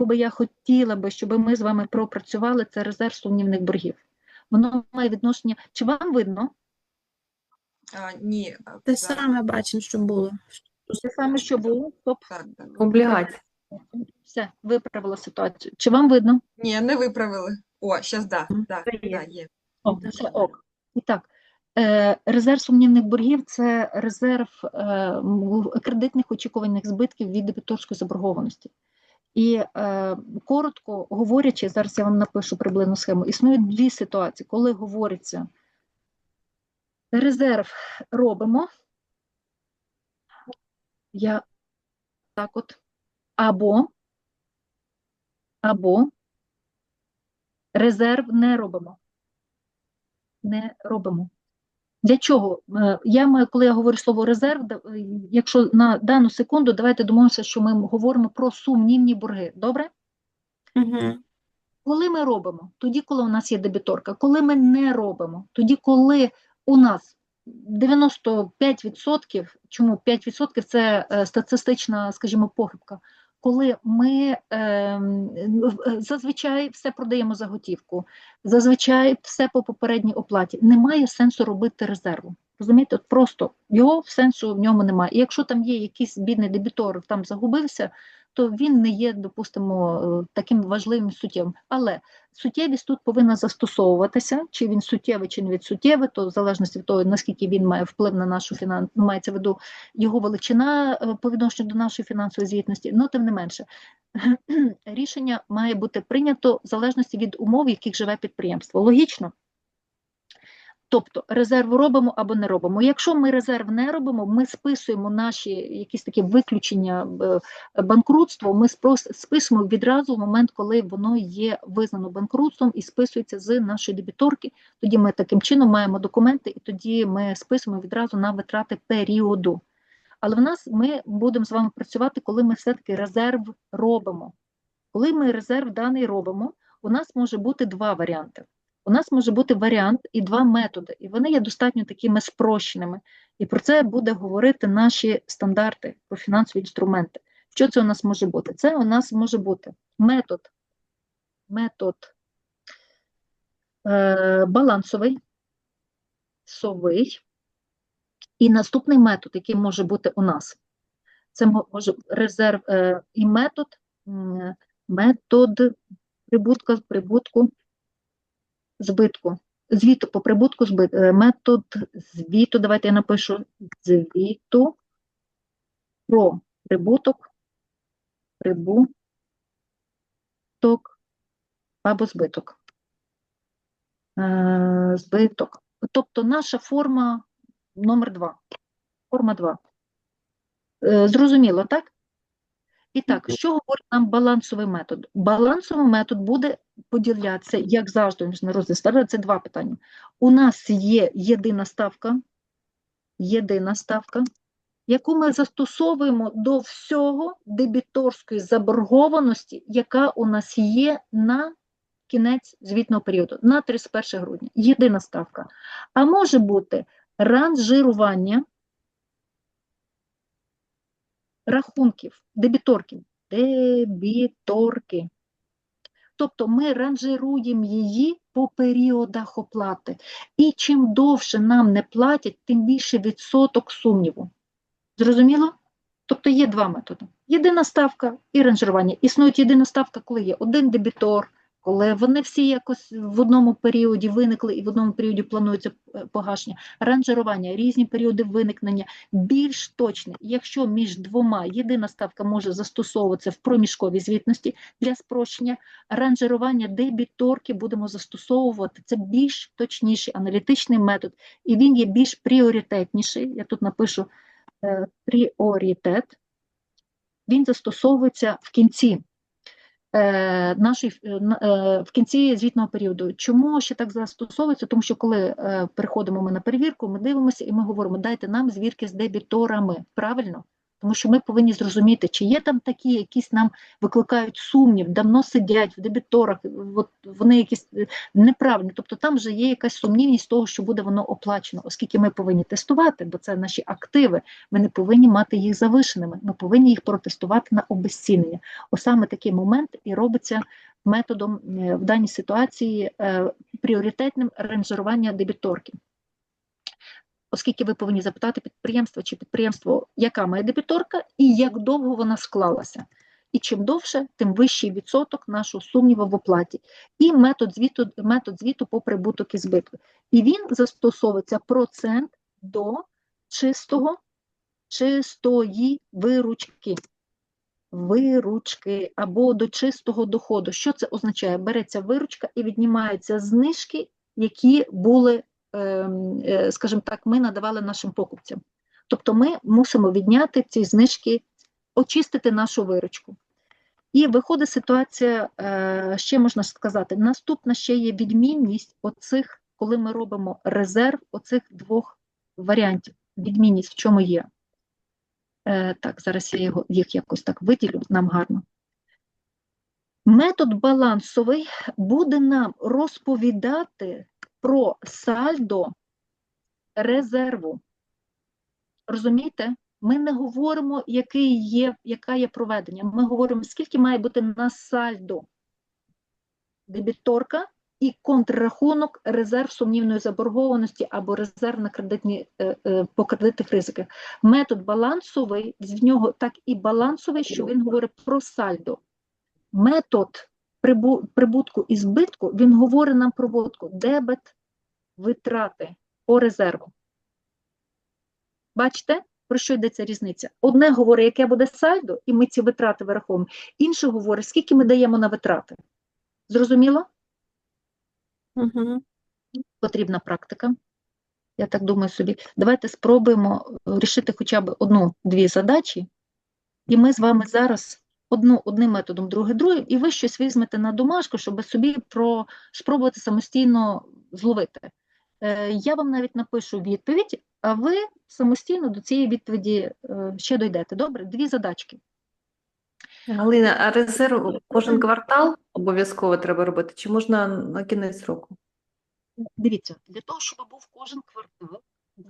яку би я хотіла би, щоб ми з вами пропрацювали, це резерв сумнівних боргів. Воно має відношення. Чи вам видно? А, ні, Те саме бачимо, що було. Те саме, що було? Стоп. Облігації. Все, виправила ситуацію. Чи вам видно? Ні, не виправили. О, зараз да, да, є. да, є. О, все ок. І так, е, резерв сумнівних боргів це резерв е, кредитних очікуваних збитків від дебіторської заборгованості. І е, коротко говорячи, зараз я вам напишу приблизну схему. Існують дві ситуації, коли говориться резерв робимо. Я так от. Або, або резерв не робимо. Не робимо. Для чого? Е, Я коли я говорю слово резерв, е, якщо на дану секунду, давайте домовимося, що ми говоримо про сумнівні борги. Добре? Угу. Коли ми робимо? Тоді, коли у нас є дебіторка. Коли ми не робимо, тоді, коли у нас 95%, чому 5% це е, статистична, скажімо, похибка. Коли ми ем, е, зазвичай все продаємо за готівку, зазвичай все по попередній оплаті. Немає сенсу робити резерву. Розумієте, от просто його сенсу в ньому немає. І якщо там є якийсь бідний дебітор, там загубився, то він не є, допустимо, е, таким важливим суттєвим. Але суттєвість тут повинна застосовуватися, чи він суттєвий, чи не відсуттєвий, то в залежності від того, наскільки він має вплив на нашу фінан... мається в виду його величина е, по відношенню до нашої фінансової звітності. Ну, тим не менше, рішення має бути прийнято в залежності від умов, в яких живе підприємство. Логічно? Тобто резерв робимо або не робимо. Якщо ми резерв не робимо, ми списуємо наші якісь такі виключення банкрутство, ми списуємо відразу в момент, коли воно є визнано банкрутством і списується з нашої дебіторки. Тоді ми таким чином маємо документи, і тоді ми списуємо відразу на витрати періоду. Але в нас ми будемо з вами працювати, коли ми все-таки резерв робимо. Коли ми резерв даний робимо, у нас може бути два варіанти. У нас може бути варіант і два методи, і вони є достатньо такими спрощеними. І про це буде говорити наші стандарти про фінансові інструменти. Що це у нас може бути? Це у нас може бути метод, метод е, балансовий, совий. І наступний метод, який може бути у нас, це може резерв е, і метод, метод прибутка, прибутку, збитку. Звіту по прибутку збит, е, метод звіту, давайте я напишу звіту про прибуток, прибуток або збиток. Е, збиток. Тобто наша форма номер два. Форма 2. Е, Зрозуміло, так? І так, що говорить нам балансовий метод? Балансовий метод буде поділятися, як завжди, міжнародний стандарт, це два питання. У нас є єдина ставка, єдина ставка, яку ми застосовуємо до всього дебіторської заборгованості, яка у нас є на кінець звітного періоду, на 31 грудня. Єдина ставка. А може бути ранжирування рахунків, дебіторків, дебіторки. Тобто ми ранжируємо її по періодах оплати. І чим довше нам не платять, тим більше відсоток сумніву. Зрозуміло? Тобто є два методи: єдина ставка і ранжирування. Існує єдина ставка, коли є один дебітор, коли вони всі якось в одному періоді виникли і в одному періоді планується е, погашення. Ранжирування, різні періоди виникнення, більш точне. Якщо між двома єдина ставка може застосовуватися в проміжковій звітності для спрощення, ранжирування дебіторки будемо застосовувати. Це більш точніший аналітичний метод, і він є більш пріоритетніший. Я тут напишу е, пріоритет. Він застосовується в кінці е, нашої е, е, в кінці звітного періоду. Чому ще так застосовується? Тому що коли приходимо ми на перевірку, ми дивимося і ми говоримо, дайте нам звірки з дебіторами. Правильно? Тому що ми повинні зрозуміти, чи є там такі, якісь нам викликають сумнів, давно сидять в дебіторах, от вони якісь е, неправильні. Тобто там вже є якась сумнівність того, що буде воно оплачено, оскільки ми повинні тестувати, бо це наші активи. Ми не повинні мати їх завишеними. Ми повинні їх протестувати на обезцінення. Ось саме такий момент і робиться методом е, в даній ситуації е, пріоритетним ранжирування дебіторки. Оскільки ви повинні запитати підприємство чи підприємство, яка має дебіторка і як довго вона склалася. І чим довше, тим вищий відсоток нашого сумніву в оплаті. І метод звіту, метод звіту по прибуток і збитку. І він застосовується процент до чистого, чистої виручки. Виручки або до чистого доходу. Що це означає? Береться виручка і віднімаються знижки, які були, скажімо так, ми надавали нашим покупцям. Тобто ми мусимо відняти ці знижки, очистити нашу виручку. І виходить ситуація, е, ще можна сказати, наступна ще є відмінність оцих, коли ми робимо резерв оцих двох варіантів. Відмінність в чому є? Е, Так, зараз я його, їх якось так виділю, нам гарно. Метод балансовий буде нам розповідати про сальдо резерву. Розумієте? Ми не говоримо, який є, яка є проведення. Ми говоримо, скільки має бути на сальдо дебіторка і контррахунок резерв сумнівної заборгованості або резерв на кредитні, е, е, по кредитних ризиках. Метод балансовий, в нього так і балансовий, що він говорить про сальдо. Метод прибутку і збитку, він говорить нам про водку, дебет, витрати по резерву. Бачите, про що йдеться різниця? Одне говорить, яке буде сальдо, і ми ці витрати вираховуємо. Інше говорить, скільки ми даємо на витрати. Зрозуміло? Угу. Потрібна практика. Я так думаю собі. Давайте спробуємо е, рішити хоча б одну-дві задачі, і ми з вами зараз одну одним методом, другий другим, і ви щось візьмете на домашку, щоб собі про, спробувати самостійно зловити. Е, Я вам навіть напишу відповідь, а ви самостійно до цієї відповіді е, ще дойдете. Добре? Дві задачки. Галина, а резерв кожен квартал обов'язково треба робити, чи можна на кінець року? Дивіться, для того, щоб був кожен квартал,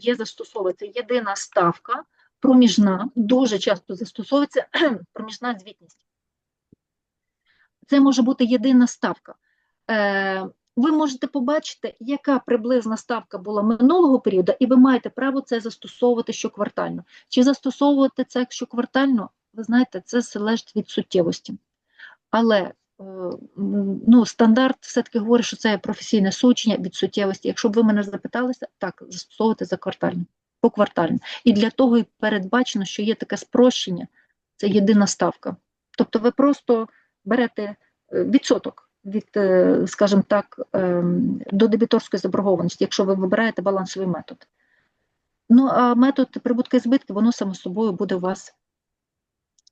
є застосовується єдина ставка, проміжна, дуже часто застосовується проміжна звітність. Це може бути єдина ставка. Е, ви можете побачити, яка приблизна ставка була минулого періоду, і ви маєте право це застосовувати щоквартально. Чи застосовувати це щоквартально, ви знаєте, це залежить від суттєвості. Але е, ну, стандарт все-таки говорить, що це професійне сучення від суттєвості. Якщо б ви мене запиталися, так, застосовувати за квартально, поквартально. І для того і передбачено, що є таке спрощення, це єдина ставка. Тобто ви просто берете е, відсоток від, е, скажімо так, ем, до дебіторської заборгованості, якщо ви вибираєте балансовий метод. Ну, а метод прибутки і збитки, воно само собою буде у вас,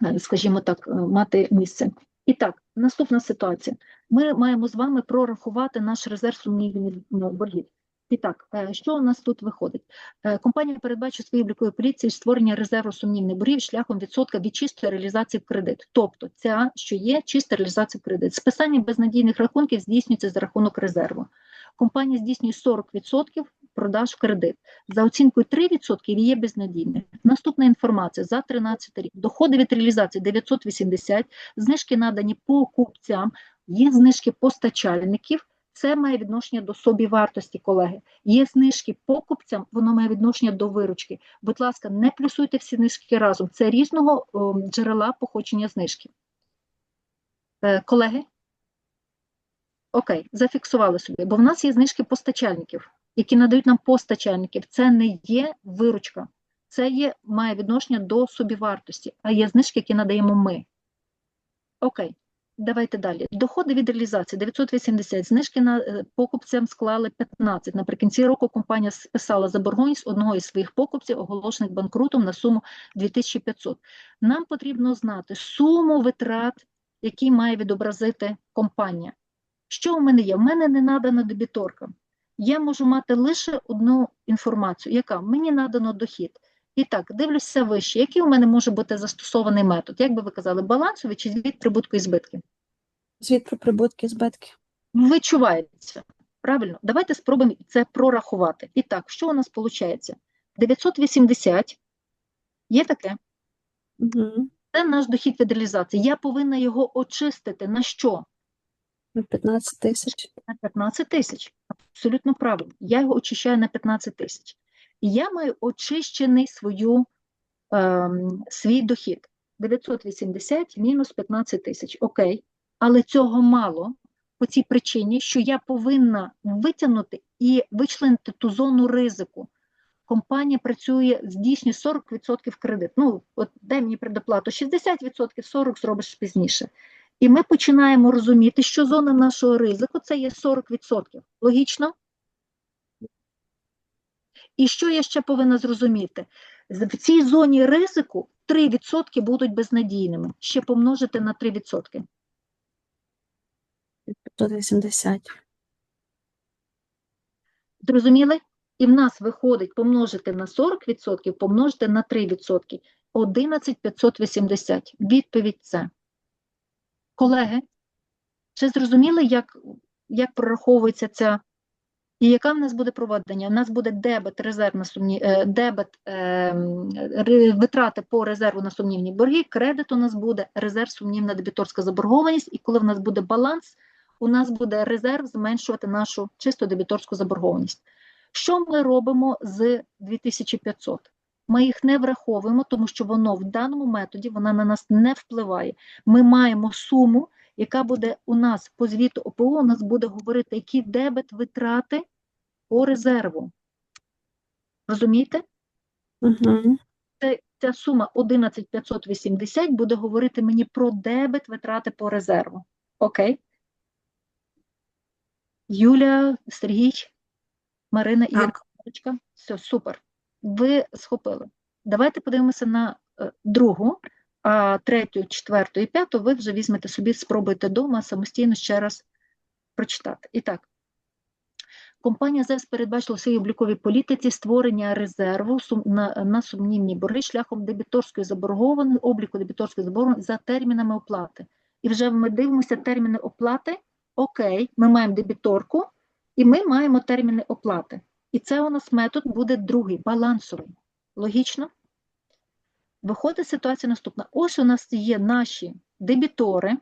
е, скажімо так, е, мати місце. І так, наступна ситуація. Ми маємо з вами прорахувати наш резерв сумнівних ну, боргів. І так, е, що у нас тут виходить? Е, Компанія передбачить своїй обліковій поліції створення резерву сумнівних боргів шляхом відсотка від чистої реалізації в кредит. Тобто ця, що є чиста реалізація в кредит. Списання безнадійних рахунків здійснюється за рахунок резерву. Компанія здійснює 40% продаж в кредит. За оцінкою 3% є безнадійних. Наступна інформація за 13 рік. Доходи від реалізації 980, знижки надані покупцям, є знижки постачальників. Це має відношення до собівартості, колеги. Є знижки покупцям, воно має відношення до виручки. Будь ласка, не плюсуйте всі знижки разом. Це різного джерела походження знижки. Е, колеги? Окей, зафіксували собі, бо в нас є знижки постачальників, які надають нам постачальників. Це не є виручка, це є, має відношення до собівартості, а є знижки, які надаємо ми. Окей. Давайте далі. Доходи від реалізації 980, знижки на е, покупцям склали 15. Наприкінці року компанія списала заборгованість одного із своїх покупців, оголошених банкрутом на суму 2500. Нам потрібно знати суму витрат, які має відобразити компанія. Що в мене є? В мене не надана дебіторка. Я можу мати лише одну інформацію, яка мені надано дохід. І так, дивлюся вище. Який у мене може бути застосований метод? Як би ви казали, балансовий чи звіт прибутку і збитків? Звіт про прибутки і збитки. Відчувається. Правильно? Давайте спробуємо це прорахувати. І так, що у нас виходить? 980 є таке. Угу. Це наш дохід від реалізації. Я повинна його очистити на що? На 15 тисяч. На 15 тисяч. Абсолютно правильно. Я його очищаю на 15 тисяч. І я маю очищений свою, ем, свій дохід. 980 мінус 15 тисяч. Окей. Але цього мало по цій причині, що я повинна витягнути і вичленити ту зону ризику. Компанія працює, здійснює 40% кредит. Ну, от дай мені предоплату 60%, 40% зробиш пізніше. І ми починаємо розуміти, що зона нашого ризику це є 40%. Логічно? І що я ще повинна зрозуміти? В цій зоні ризику 3% будуть безнадійними. Ще помножити на 3%. 580. Зрозуміли? І в нас виходить помножити на 40%, помножити на 3%. 11580. Відповідь це. Колеги, чи зрозуміли, як, як прораховується ця і яка в нас буде проведення? У нас буде дебет, резерв на сумні, е, дебет, е, витрати по резерву на сумнівні борги, кредит у нас буде, резерв сумнівна дебіторська заборгованість, і коли в нас буде баланс, у нас буде резерв зменшувати нашу чисто дебіторську заборгованість. Що ми робимо з 2500? Ми їх не враховуємо, тому що воно в даному методі вона на нас не впливає. Ми маємо суму, яка буде у нас по звіту ОПО, у нас буде говорити, які дебет витрати по резерву. Розумієте? Угу. Це, ця сума 11580 буде говорити мені про дебет витрати по резерву. Окей? Юля, Сергій, Марина і. Все, супер. Ви схопили. Давайте подивимося на е, другу, а третю, четверту і п'яту ви вже візьмете собі, спробуйте вдома самостійно ще раз прочитати. І так. Компанія ЗЕВС передбачила у своїй обліковій політиці створення резерву на, на сумнівні борги шляхом дебіторської заборгованості, обліку дебіторської заборгованості за термінами оплати. І вже ми дивимося терміни оплати. Окей, ми маємо дебіторку, і ми маємо терміни оплати. І це у нас метод буде другий, балансовий. Логічно? Виходить ситуація наступна. Ось у нас є наші дебітори,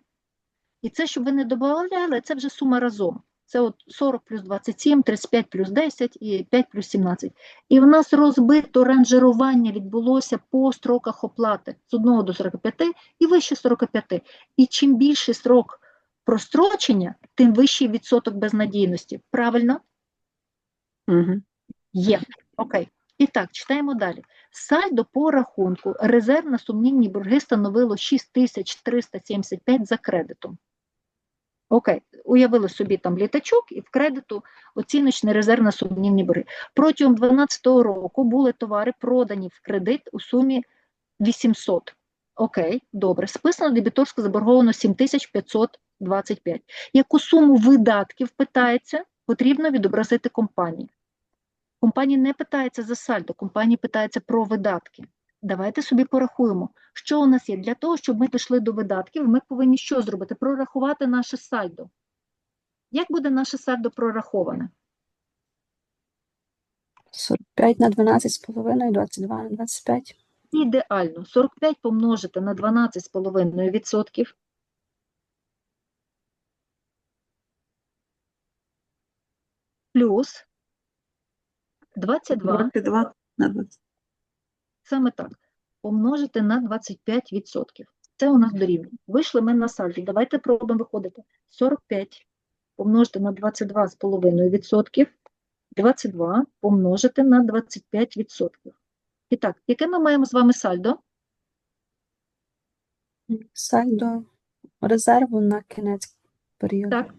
і це, щоб ви не додавали, це вже сума разом. Це от 40 плюс 27, 35 плюс 10 і 5 плюс 17. І в нас розбито ранжирування відбулося по строках оплати з 1 до 45 і вище 45. І чим більший строк прострочення, тим вищий відсоток безнадійності. Правильно? Угу. Є. Окей. І так, читаємо далі. Сальдо по рахунку резерв на сумнівні борги становило 6375 за кредитом. Окей, уявили собі там літачок і в кредиту оціночний резерв на сумнівні борги. Протягом 2012 року були товари продані в кредит у сумі 800. Окей, добре. Списано дебіторсько заборговано 7525. Яку суму видатків питається, потрібно відобразити компанії. Компанії не питається за сальдо, компанії питається про видатки. Давайте собі порахуємо, що у нас є. Для того, щоб ми пішли до видатків, ми повинні що зробити? Прорахувати наше сальдо. Як буде наше сальдо прораховане? 45 на 12 з половиною, 22 на 25. Ідеально. 45 помножити на 12,5%. Плюс 22 22 на 20. Саме так. Помножити на 25%. Це у нас дорівнює. Вийшли ми на сальдо. Давайте пробуємо виходити. 45 помножити на 22,5%. 22 помножити на 25%. І так, яке ми маємо з вами сальдо? Сальдо резерву на кінець періоду. Так.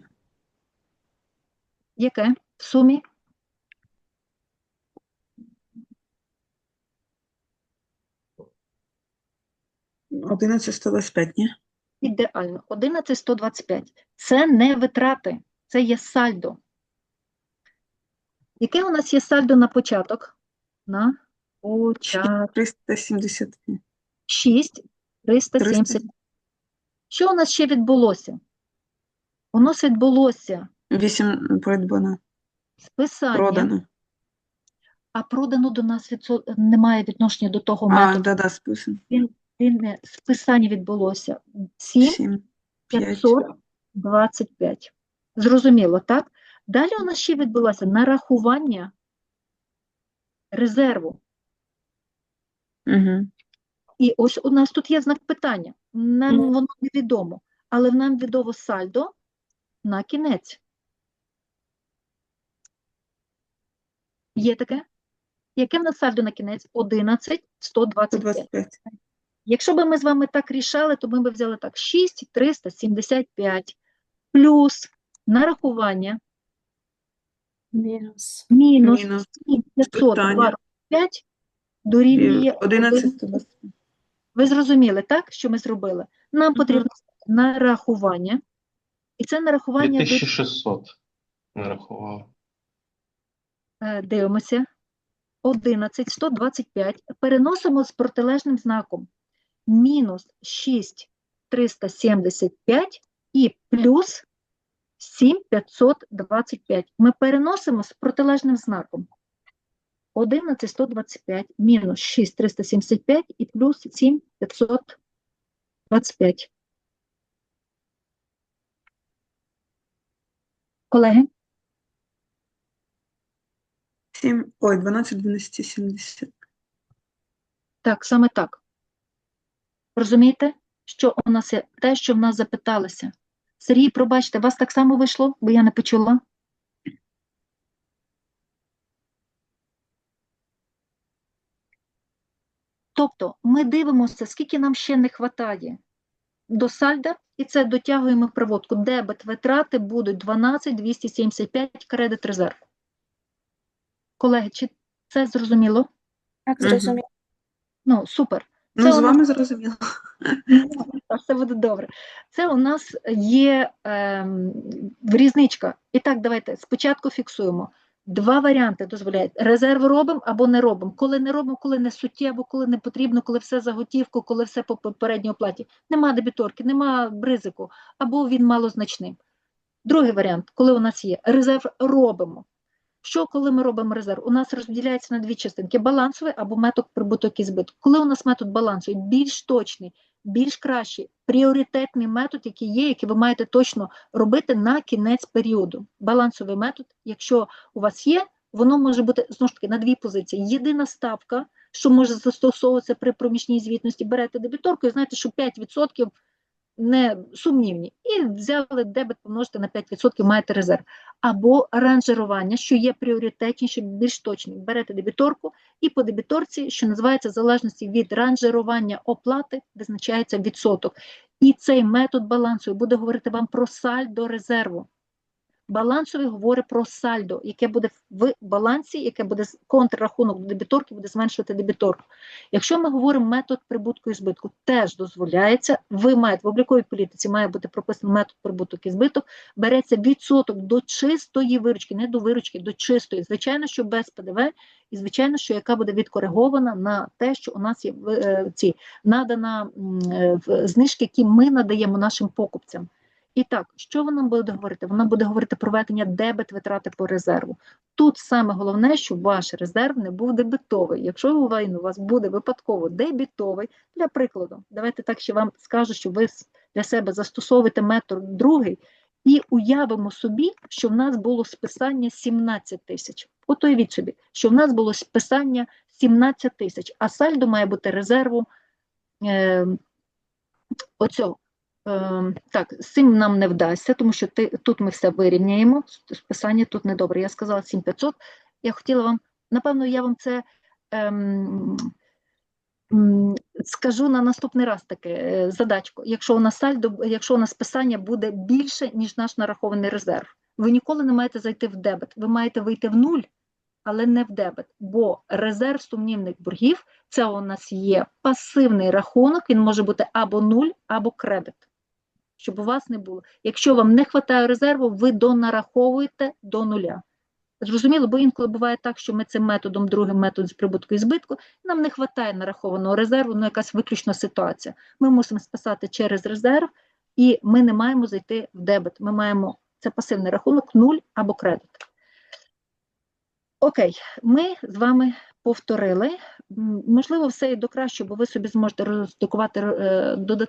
Яке? В сумі? Ну, 11 125, ні? Ідеально. 11,125. Це не витрати, це є сальдо. Яке у нас є сальдо на початок? На початку. 375. 6 370. Що у нас ще відбулося? У нас відбулося 8 придбано. списання, Продано. а продано до нас відсо... немає відношення до того А, методу. да-да, списано. Він не списання відбулося 7 7, 5. 525. Зрозуміло, так? Далі у нас ще відбулося нарахування резерву. Угу. І ось у нас тут є знак питання. Нам Мгм. воно невідомо, але нам відомо сальдо на кінець. Є таке? Яке в нас сальдо на кінець? 11 125. 125. Якщо б ми з вами так рішали, то ми б взяли так 6 375 плюс нарахування Мінус. мінус Мінус 7 питання. 525 дорівнює І 11 Ви зрозуміли, так, що ми зробили? Нам потрібно нарахування, і це нарахування, де- 2600 нарахував. е, дивимося, 11, 125, переносимо з протилежним знаком. Мінус 6, 375 і плюс 7, 525. Ми переносимо з протилежним знаком. 11, 125, мінус 6, 375 і плюс 7, 525. Колеги, 7, ой, 12 270. так, саме так. Розумієте, що у нас є те, що в нас запиталося? Сергій, пробачте, вас так само вийшло, бо я не почула. Тобто ми дивимося, скільки нам ще не вистачає до сальда, і це дотягуємо в проводку. Дебет витрати будуть 12 275 кредит резерв. Колеги, чи це зрозуміло? Так, зрозуміло. Ну, супер. Ну, з у нас- вами зрозуміло. Все буде добре. Це у нас є ем, різничка. І так, давайте спочатку фіксуємо. Два варіанти дозволяють. Резерв робимо або не робимо. Коли не робимо, коли не суттєво, коли не потрібно, коли все за готівку, коли все по попередній оплаті. Нема дебіторки, нема ризику, або він малозначний. Другий варіант, коли у нас є резерв, робимо. Що, коли ми робимо резерв? У нас розділяється на дві частинки: балансовий або метод прибуток і збиток. Коли у нас метод балансовий більш точний, більш кращий, пріоритетний метод, який є, який ви маєте точно робити на кінець періоду. Балансовий метод, якщо у вас є, воно може бути знову ж таки на дві позиції. Єдина ставка, що може застосовуватися при проміжній звітності, берете дебіторку і знаєте, що 5% не сумнівні. І взяли дебет, помножити на 5%, маєте резерв. Або ранжирування, що є пріоритетніше, більш точним. Берете дебіторку і по дебіторці, що називається в залежності від ранжирування оплати, визначається відсоток. І цей метод балансу буде говорити вам про сальдо резерву. Балансовий говорить про сальдо, яке буде в балансі, яке буде контррахунок до дебіторки, буде зменшувати дебіторку. Якщо ми говоримо метод прибутку і збитку, теж дозволяється. Ви маєте в обліковій політиці має бути прописаний метод прибуток і збиток. Береться відсоток до чистої виручки, не до виручки, до чистої. Звичайно, що без ПДВ, і звичайно, що яка буде відкоригована на те, що у нас є в- е, ці надана е, знижки, які ми надаємо нашим покупцям. І так, що вона буде говорити? Вона буде говорити про ведення дебет витрати по резерву. Тут саме головне, щоб ваш резерв не був дебетовий. Якщо він у вас буде випадково дебітовий, для прикладу, давайте так ще вам скажу, що ви для себе застосовуєте метод другий, і уявимо собі, що в нас було списання 17 тисяч. От уявіть собі, що в нас було списання 17 тисяч, а сальдо має бути резерву е, оцього. Е, так, з цим нам не вдасться, тому що ти, тут ми все вирівняємо. Списання тут недобре. Я сказала 7500. Я хотіла вам, напевно, я вам це ем, скажу на наступний раз таке задачку. Якщо у нас сальдо, якщо у нас списання буде більше, ніж наш нарахований резерв, ви ніколи не маєте зайти в дебет. Ви маєте вийти в нуль, але не в дебет, бо резерв сумнівних боргів це у нас є пасивний рахунок, він може бути або нуль, або кредит. Щоб у вас не було. Якщо вам не вистачає резерву, ви донараховуєте до нуля. Зрозуміло, бо інколи буває так, що ми цим методом, другим методом з прибутку і збитку, нам не вистачає нарахованого резерву, ну якась виключна ситуація. Ми мусимо списати через резерв, і ми не маємо зайти в дебет. Ми маємо це пасивний рахунок, нуль або кредит. Окей, ми з вами повторили. Можливо, все і до кращого, бо ви собі зможете роздукувати е, додаткові